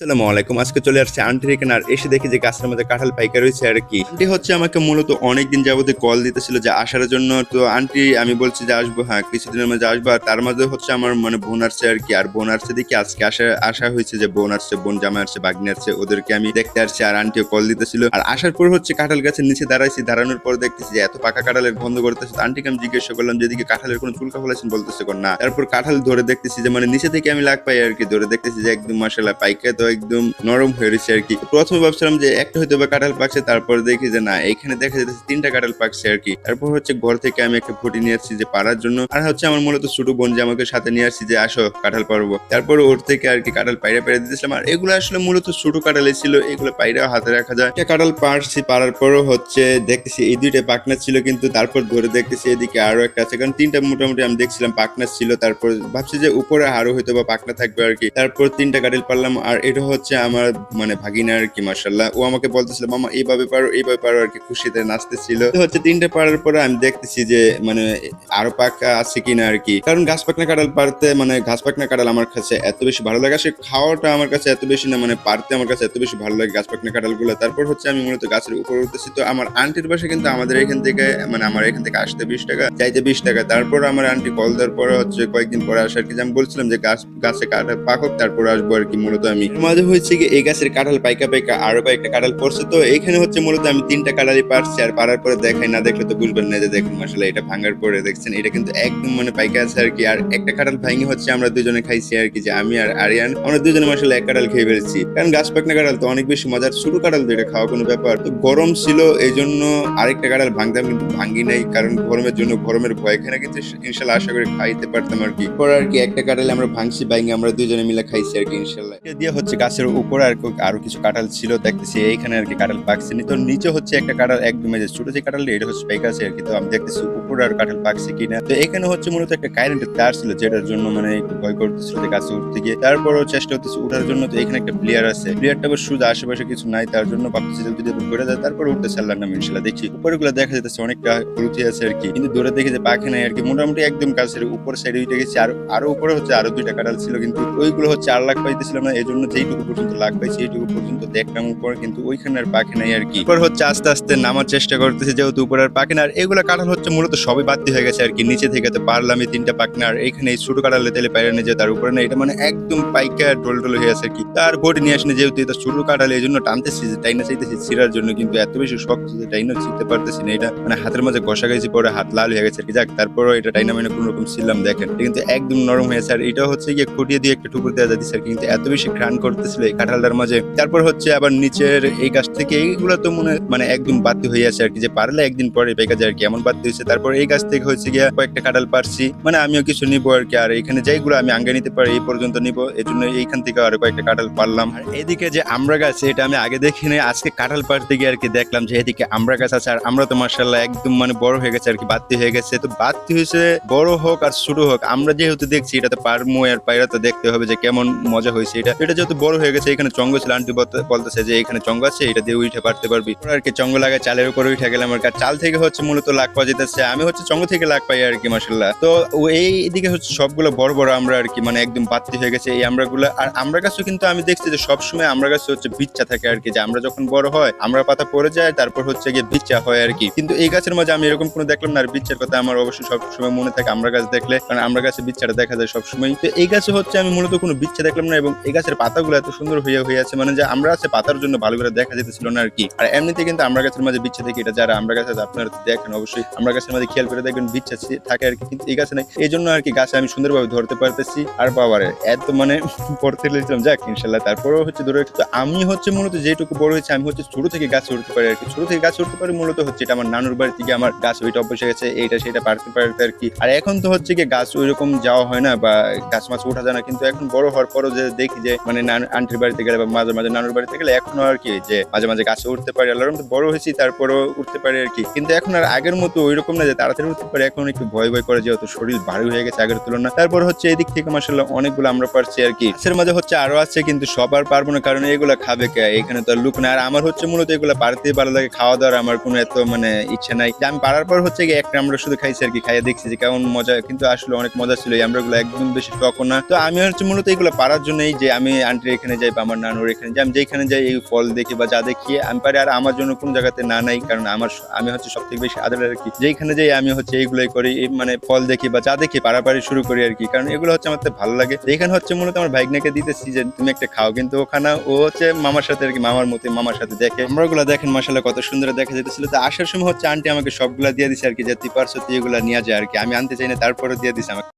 আসসালামু আলাইকুম। আজকে চলে আসছে আন্টির এখানে আর এসে দেখি যে গাছের মধ্যে কাঁঠাল পাইকা রয়েছে, আর কি। আন্টি হচ্ছে আমাকে মূলত অনেকদিন যাবতীয় কল দিতেছিল যে আসার জন্য। তো আন্টি আমি বলছি যে আসব হ্যাঁ কিছুদিনের মধ্যে আসব। আর তার মধ্যে হচ্ছে আমার মানে বোন আসছে, আর কি। আর বোন আসছে দেখি আজকে আসা আসা হয়েছে যে বোন আসছে, বোন জামা আসছে বাগনি আসছে, ওদেরকে আমি দেখতে আসছি। আর আন্টিও কল দিতেছিল। আর আসার পর হচ্ছে কাঁঠাল গাছের নিচে দাঁড়াইছি। দাঁড়ানোর পর দেখতেছি যে এত পাকা কাঁঠালের গন্ধ করতেছে। তো আন্টিকে আমি জিজ্ঞাসা করলাম যে এদিকে কাঁঠালের কোনো চুলকা ফলাইছেন বলতেছে না। তারপর কাঁঠাল ধরে দেখতেছি যে মানে নিচে থেকে আমি লাগ পাই, আর কি। ধরে দেখতেছি যে একদম মাসালা পাইকা তো একদম নরম হয়ে রয়েছে আর কি। প্রথমে ভাবছিলাম যে একটা হয়তো বা কাঁঠাল পাকছে, তারপর দেখি যে না, এখানে দেখা যাচ্ছে তিনটা কাঁঠাল পাকছে আর কি। তারপর হচ্ছে ঘর থেকে আমি একটা ফুটি নিয়ে আসছি যে পাড়ার জন্য। আর হচ্ছে আমার মূলত ছোট বোন যে আমাকে সাথে নিয়ে আসছি যে আসো কাঁঠাল পারব তারপর ওর থেকে আর কি কাঁঠাল পাইরে পাইরে দিতেছিলাম। আর এগুলো আসলে মূলত ছোট কাঁঠালে ছিল, এগুলো পাইরেও হাতে রাখা যায়। একটা কাঁঠাল পারছি পারার পরও হচ্ছে দেখতেছি এই দুইটা পাকনা ছিল, কিন্তু তারপর ধরে দেখতেছি এদিকে আরও একটা আছে। কারণ তিনটা মোটামুটি আমি দেখছিলাম পাকনা ছিল, তারপর ভাবছি যে উপরে আরও হয়তো বা পাকনা থাকবে আর কি। তারপর তিনটা কাঁঠাল পারলাম আর এটা হচ্ছে আমার মানে ভাগিনা আর কি মার্শাল্লাহ ও আমাকে বলতেছিল, মামা, এইভাবে পারো এইভাবে পারো। আর কি খুশিতে নাচতেছিল। হচ্ছে তিনটা পারার পরে আমি দেখতেছি যে মানে আরও পাকা আছে কিনা আর কি। কারণ ঘাস পাকনা কাঁঠাল পারতে মানে ঘাস পাকনা কাঁঠাল আমার কাছে এত বেশি ভালো লাগে। সে খাওয়াটা আমার কাছে এত বেশি না মানে পারতে আমার কাছে এত বেশি ভালো লাগে গাছ পাকনা কাঁঠালগুলো তারপর হচ্ছে আমি মূলত গাছের উপরে উঠতেছি। তো আমার আন্টির বাসা কিন্তু আমাদের এখান থেকে মানে আমার এখান থেকে আসতে বিশ টাকা, চাইতে বিশ টাকা। তারপর আমার আন্টি কল দেওয়ার পরে হচ্ছে কয়েকদিন পরে আসার কি আমি বলছিলাম যে, গাছ, গাছে কাটা পাকক তারপর আসব আর কি। মূলত আমি মাঝে হয়েছে কি এই গাছের কাঁঠাল, পাইকা পাইকা আরও কয়েকটা কাঁঠাল পড়ছে। তো এখানে হচ্ছে মূলত আমি তিনটা কাঁঠালই পারছি আর পারার পরে দেখাই, না দেখলে তো বুঝবেন না যে দেখুন আসলে এটা ভাঙার পরে দেখছেন, এটা কিন্তু একদম মানে পাইকা আছে আর কি। আর একটা কাঁঠাল ভাঙি হচ্ছে আমরা দুজনে খাইছি আর কি, যে আমি আর আরিয়ান, আমরা দুজনে আসলে এক কাঁঠাল খেয়ে ফেলছি। কারণ গাছ পাকনা কাঁঠাল তো অনেক বেশি মজার, ছোট কাঁঠাল তো এটা খাওয়া কোনো ব্যাপার। তো গরম ছিল এই জন্য আরেকটা কাঁঠাল ভাঙতাম, কিন্তু ভাঙ্গি নাই, কারণ গরমের জন্য গরমের ভয়। এখানে কিন্তু ইনশাল্লাহ আশা করি খাইতে পারতাম আর কি। পরে আর কি একটা কাঁঠাল আমরা ভাঙছি, ভাঙি আমরা দুজনে মিলে খাইছি আর কি ইনশাল্লাহ দিয়ে হচ্ছে গাছের উপরে আর আরও কিছু কাঁঠাল ছিল, দেখতেছি এইখানে আর কি কাঁঠাল পাকছে নি। তো নিচে হচ্ছে একটা কাঁঠাল একদম যে ছোট যে কাঁঠাল এটা হচ্ছে পাইকা আছে আর কি। তো আমি দেখতেছি উপরে আর কাঁঠাল পাকছে কিনা। তো এখানে হচ্ছে মূলত একটা কারেন্টের তার ছিল, যেটার জন্য মানে একটু ভয় করতেছিল যে গাছে উঠতে গিয়ে। তারপরও চেষ্টা হতেছে উঠার জন্য তো এখানে একটা প্লেয়ার আছে। প্লেয়ারটা আবার শুধু আশেপাশে কিছু নাই, তার জন্য ভাবতেছি যে যদি ঘুরে যায়, তারপর উঠতে চাল্লাম না ইনশাল্লাহ। দেখি উপরে গুলো দেখা যাচ্ছে অনেকটা হলুদি আছে আর কি। কিন্তু দূরে দেখি যে পাখি নাই আর কি। মোটামুটি একদম গাছের উপর সাইডে উঠে গেছি। আর আরও উপরে হচ্ছে আরও দুইটা কাঁঠাল ছিল, কিন্তু ওইগুলো হচ্ছে আর লাখ পাইতেছিলাম না। এই জন্য যেইটুকু পর্যন্ত পাইছি এইটুকু পর্যন্ত দেখলাম উপর, কিন্তু ওইখানে আর পাখি নাই আর কি। উপর হচ্ছে আস্তে আস্তে নামার চেষ্টা করতেছে যেহেতু উপরে আর পাখি না আর এগুলো কাঁঠাল হচ্ছে মূলত সবই বাড়তি হয়ে গেছে আর কি। নিচে থেকে তো পারলাম এই তিনটা পাখনা আর এখানে এই ছোট কাঁঠালে তেলে পাইরে নিয়ে তার উপরে না এটা মানে একদম পাইকা ডোল ডোল হয়ে আছে আর কি। তার বডি নিয়ে আসেনি যেহেতু এটা ছোট কাঁঠাল, এই জন্য টানতেছি যে টাইনা চাইতেছি ছিঁড়ার জন্য, কিন্তু এত বেশি শক্ত যে টাইনা ছিঁড়তে পারতেছি না। এটা মানে হাতের মাঝে ঘষা গেছি, পরে হাত লাল হয়ে গেছে আর কি। যাক, তারপরও এটা টাইনা মানে কোনো রকম ছিলাম দেখেন কিন্তু একদম নরম হয়েছে আর এটা হচ্ছে গিয়ে খুঁটিয়ে দিয়ে একটা টুকুর দেওয়া যাচ্ছে আর কিন্তু এত বেশি ঘ্রাণ করতেছিল এই কাঁঠালটার মাঝে। তারপর হচ্ছে আবার নিচের এই গাছ থেকে এইগুলো তো মনে মানে একদম বাতি হয়ে আছে আর কি, যে পারলে একদিন পরে পেকা যায় আর কি, এমন বাতি হয়েছে। তারপর এই গাছ থেকে হচ্ছে গিয়ে কয়েকটা কাঁঠাল পারছি। মানে আমিও কিছু নিবো আর কি, আর এখানে যেইগুলো আমি আঙ্গে নিতে পারি, এই পর্যন্ত নিবো। এই জন্য এইখান থেকে আরও কয়েকটা কাঁঠাল পারলাম। আর এদিকে যে আমরা গাছ, এটা আমি আগে দেখিনি আজকে কাঁঠাল পাড়তে গিয়ে আর কি দেখলাম যে এদিকে আমরা গাছ আছে, আর আমরা তো মার্শাল্লাহ একদম মানে বড় হয়ে গেছে আর কি বাতি হয়ে গেছে। তো বাতি হয়েছে, বড় হোক আর ছোট হোক, আমরা যেহেতু দেখছি এটা তো পারমো, আর পায়রা তো দেখতে হবে যে কেমন মজা হয়েছে এটা। এটা যেহেতু বড় হয়ে গেছে, এখানে চঙ্গ ছিল। আন্টি বলতেছে যে এখানে চঙ্গ আছে, এটা দিয়ে উঠে পারতে পারবি। আর কি চঙ্গ লাগায়, চালের উপরে উঠে গেলাম আর চাল থেকে হচ্ছে মূলত লাখ পাওয়া যেতেছে। আমি হচ্ছে চঙ্গ থেকে লাখ পাই আর কি মাসাল্লাহ তো এই দিকে হচ্ছে সবগুলো বড় বড় আমরা আর কি মানে একদম বাতি হয়ে গেছে এই আমরা গুলো আর আমরা গাছও কিন্তু আমি দেখছি যে সবসময় আমরা গাছে হচ্ছে বিচ্ছা থাকে আর কি, যে আমরা যখন বড় হয়, আমরা পাতা পড়ে যায়, তারপর হচ্ছে গিয়ে বিচ্ছা হয় আর কি। কিন্তু এই গাছের মাঝে আমি এরকম কোনো দেখলাম না, আর বিচ্ছার কথা আমার অবশ্যই সবসময় মনে থাকে আমরা গাছ দেখলে, কারণ আমরা গাছে বিচ্ছাটা দেখা যায় সবসময় তো এই গাছে হচ্ছে আমি মূলত কোনো বিচ্ছা দেখলাম না এবং এই গাছের পাতাগুলো এত সুন্দর হয়ে আছে মানে যে আমরা আছে পাতার জন্য ভালো করে দেখা যেতেছিল না আর কি। আর এমনিতে কিন্তু আমরা গাছের মাঝে বিচ্ছা থেকে এটা যারা আমরা গাছে আপনারা দেখেন অবশ্যই, আমরা গাছের মাঝে খেয়াল করে দেখবেন বিচ্ছা থাকে আর কি, কিন্তু এই গাছে নাই। এই জন্য আর কি গাছে আমি সুন্দরভাবে ধরতে পারতেছি। আর পাওয়ার এত মানে পড়তে লেগেছিলাম যাক, ইনশাল্লাহ, তারপরেও হচ্ছে দূরে তো আমি হচ্ছে মূলত যেটুকু বড় হয়েছে, আমি হচ্ছে ছোট থেকে গাছে উঠতে পারি আর কি। ছোট থেকে গাছে উঠতে পারি মূলত হচ্ছে এটা আমার নানুর বাড়ি থেকে আমার গাছ ওইটা অভ্যাস গেছে, এইটা সেটা পারতে পারতে আর কি। আর এখন তো হচ্ছে কি গাছ ওইরকম যাওয়া হয় না বা গাছ মাছ ওঠা যায় না, কিন্তু এখন বড় হওয়ার পরও যে দেখি যে মানে আন্টির বাড়িতে গেলে বা মাঝে মাঝে নানুর বাড়িতে গেলে এখনও আর কি যে মাঝে মাঝে গাছে উঠতে পারি, আল্লাহর মতো বড় হয়েছি, তারপরও উঠতে পারি আর কি। কিন্তু এখন আর আগের মতো ওইরকম না যে তাড়াতাড়ি উঠতে পারি, এখন একটু ভয় ভয় করে যেহেতু শরীর ভারী হয়ে গেছে আগের তুলনায়। তারপর হচ্ছে এদিক থেকে মাসাল্লাহ অনেকগুলো আমরা পারছি আর কি। গাছের মাঝে হচ্ছে আরও আছে, কিন্তু সবার পারব না, কারণ এগুলো খাবে কে? এখানে তো লুক না আর আমার হচ্ছে মূলত এগুলো পারতেই ভালো লাগে, খাওয়া দাওয়ার আমার কোনো এত মানে ইচ্ছা নাই। আমি পারার পর হচ্ছে কি একটা আমরা শুধু খাইছি আর কি, খাইয়ে দেখছি যে কেমন মজা। কিন্তু আসলে অনেক মজা ছিল, এই আমরাগুলো একদম বেশি টকও না। তো আমি হচ্ছে মূলত এগুলো পারার জন্যই যে আমি আন্টি আন্টির এখানে যাই বা আমার নানুর এখানে যাই, আমি যেখানে যাই, এই ফল দেখি বা যা দেখি আমি পারি আর আমার জন্য কোন জায়গাতে না নাই, কারণ আমার আমি হচ্ছে সব থেকে বেশি আদর আর কি। যেখানে যাই আমি হচ্ছে এইগুলোই করি মানে ফল দেখি বা যা দেখি পাড়াপাড়ি শুরু করি আর কি, কারণ এগুলো হচ্ছে আমার ভালো লাগে। এখানে হচ্ছে মূলত আমার ভাইগনাকে দিতেছি যে, তুমি একটা খাও। কিন্তু ওখানে ও হচ্ছে মামার সাথে আর কি, মামার মতো মামার সাথে দেখে। আমরা ওগুলো দেখেন মাসাল্লাহ কত সুন্দর দেখা যেতেছিল। তো আসার সময় হচ্ছে আন্টি আমাকে সবগুলা দিয়ে দিছে আর কি, যে, তুই পারছ, তুই এগুলা নিয়ে যায় আর কি। আমি আনতে চাই না তারপরে দিয়ে দিছে আমাকে।